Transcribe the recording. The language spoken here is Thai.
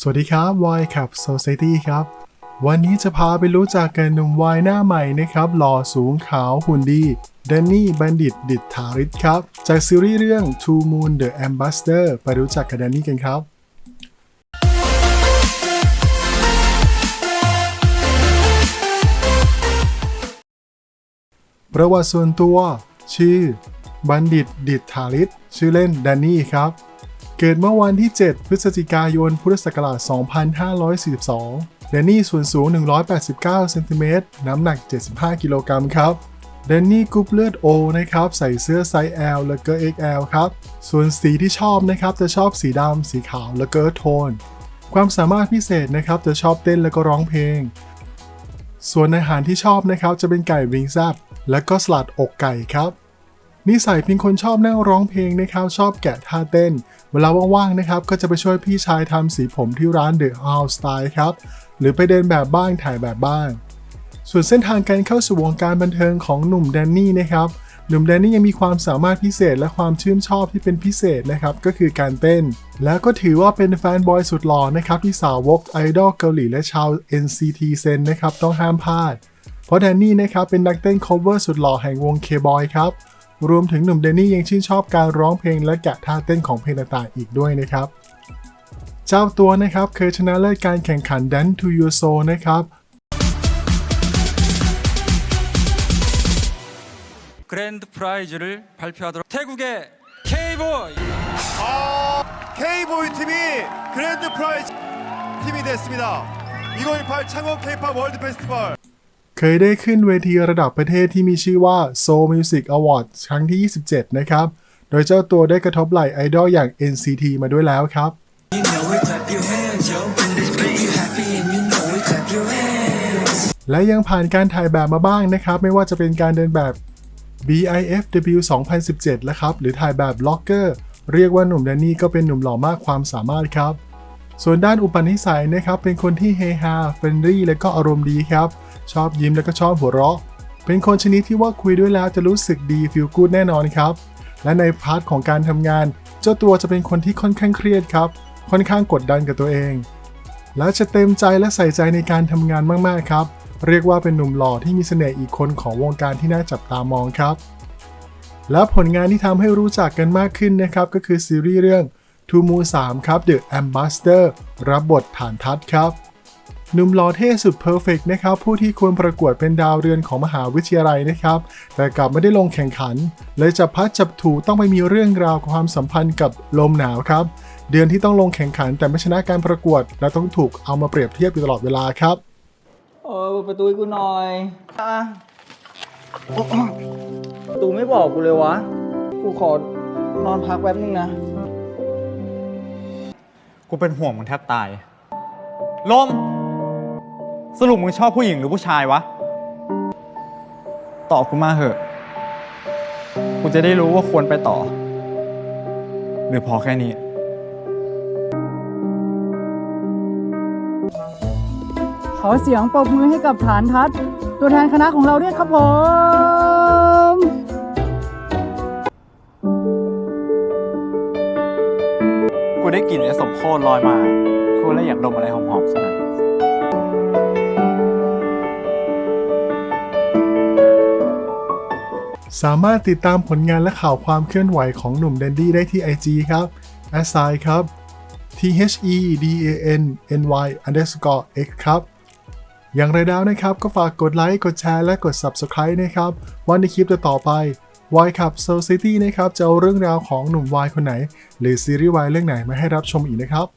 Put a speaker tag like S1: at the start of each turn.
S1: สวัสดีครับวายขับ Society ครับ วันนี้จะพาไปรู้จักกันหนุ่มวายหน้าใหม่นะครับ หล่อสูงขาวหุ่นดีแดนนี่บัณฑิตดิษฐาริศครับ จากซีรีส์เรื่อง Two Moon The Ambassador ไปรู้จักกับแดนนี่กันครับประวัติส่วนตัว ชื่อ บัณฑิตดิษฐาริศชื่อเล่นแดนนี่ครับ เกิดเมื่อวันที่ 7 พฤศจิกายน พุทธศักราช 2542 แดนนี่ส่วนสูง 189 เซนติเมตร น้ำหนัก 75 กิโลกรัมครับ แดนนี่กรุ๊ปเลือด O นะครับ ใส่เสื้อไซส์ L แล้วก็ XL ครับ ส่วนสีที่ชอบนะครับ จะชอบสีดำ สีขาว แล้วก็โทน ความสามารถพิเศษนะครับ จะชอบเต้นแล้วก็ร้องเพลง ส่วนอาหารที่ชอบนะครับ จะเป็นไก่วิงแซบและก็สลัดอกไก่ครับ นิสัยเป็นคนชอบนั่งร้องเพลงนะครับชอบแกะท่าเต้น เวลาว่างๆนะครับก็จะไปช่วยพี่ชายทำสีผมที่ร้าน The House Style ครับ หรือไปเดินแบบบ้างถ่ายแบบบ้าง ส่วนเส้นทางการเข้าสู่วงการบันเทิงของหนุ่มแดนนี่นะครับหนุ่มแดนนี่ยังมีความสามารถพิเศษและความชื่นชอบที่เป็นพิเศษนะครับก็คือการเต้น แล้วก็ถือว่าเป็นแฟนบอยสุดหล่อนะครับที่สาวกไอดอลเกาหลีและชาว NCT Zen นะครับต้องห้ามพลาด เพราะแดนนี่นะครับเป็นนักเต้น cover สุดหล่อแห่งวง K-Boy ครับ รวมถึงหนุ่มเดนนี่ยังชื่นชอบการร้องเพลงและแกะท่าเต้นของเพลงต่างๆอีกด้วยนะครับ เจ้าตัวนะครับเคยชนะเลิศการแข่งขัน Dance to Your Soul นะครับ
S2: 그랜드 프라이즈를 발표하도록 태국의
S3: K-boy 아, K-boy 팀이 그랜드 프라이즈 팀이 됐습니 다. 2018 창원 K-pop 월드 페스티벌
S1: เคยได้ขึ้นเวทีระดับประเทศที่มีชื่อว่า Seoul Music Awards ครั้งที่ 27 นะครับ โดยเจ้าตัวได้กระทบไหล่ไอดอลอย่าง NCT มาด้วยแล้วครับ
S4: You know it, clap your hands, yo. When this make you happy and you know it, clap your hands.
S1: และยังผ่านการถ่ายแบบมาบ้างนะครับ ไม่ว่าจะเป็นการเดินแบบ BIFW 2017แล้วครับ หรือถ่ายแบบล็อกเกอร์ เรียกว่าหนุ่มแดนนี่ก็เป็นหนุ่มหล่อมากความสามารถครับ ส่วนด้านอุปนิสัยนะครับ เป็นคนที่เฮฮาเฟรนลี่และก็อารมณ์ดีครับ ชอบยิ้มและก็ชอบหัวเราะ เป็นคนชนิดที่ว่าคุยด้วยแล้วจะรู้สึกดีฟีลกูดแน่นอนครับ และในพาร์ทของการทำงาน เจ้าตัวจะเป็นคนที่ค่อนข้างเครียดครับ ค่อนข้างกดดันกับตัวเอง และจะเต็มใจและใส่ใจในการทำงานมากๆครับ เรียกว่าเป็นหนุ่มหล่อที่มีเสน่ห์อีกคนของวงการที่น่าจับตามองครับ และผลงานที่ทำให้รู้จักกันมากขึ้นนะครับก็คือซีรีส์เรื่อง Two Moon 3ครับ The Ambassador รับบทฐานทัศนครับ หนุ่มหล่อเท่สุดเพอร์เฟกนะครับ ผู้ที่ควรประกวดเป็นดาวเรือนของมหาวิทยาลัยนะครับ แต่กลับไม่ได้ลงแข่งขัน เลยจับพลัดจับถูต้องไปมีเรื่องราวความสัมพันธ์กับลมหนาวครับ เดือนที่ต้องลงแข่งขันแต่ไม่ชนะการประกวด และต้องถูกเอามาเปรียบเทียบอยู่ตลอดเวลาครับ
S5: เออเปิดประตูให้กูหน่อยอะประตูไม่บอกกูเลยวะ กูขอนอนพักแป๊บนึงนะ
S6: กูเป็นห่วงมึงแทบตาย ลม สรุปมึงชอบผู้หญิงหรือผู้ชายวะ ตอบกูมาเหอะ กูจะได้รู้ว่าควรไปต่อ หรือพอแค่นี้
S7: ขอเสียงปรบมือให้กับฐานทัศน์ตัวแทนคณะของเราด้วยครับผม
S6: กูได้กลิ่นไอ้สมโคตรลอยมา กูเลยอยากดมอะไรหอมๆสักหน่อย
S1: สามารถติดตามผลงานและข่าวความเคลื่อนไหวของหนุ่มแดนดี้ได้ที่ IG ครับ s i ครับ t h e d a n n y underscore x ครับ อย่างไรแล้วนะครับ ก็ฝากกดไลค์กดแชร์และกด Subscribe นะครับ ว่าในคลิปต่อไป Y ขับ Society นะครับ จะเอาเรื่องราวของหนุ่ม Y คนไหน หรือซีรีส์ Y เรื่องไหนมาให้รับชมอีกนะครับ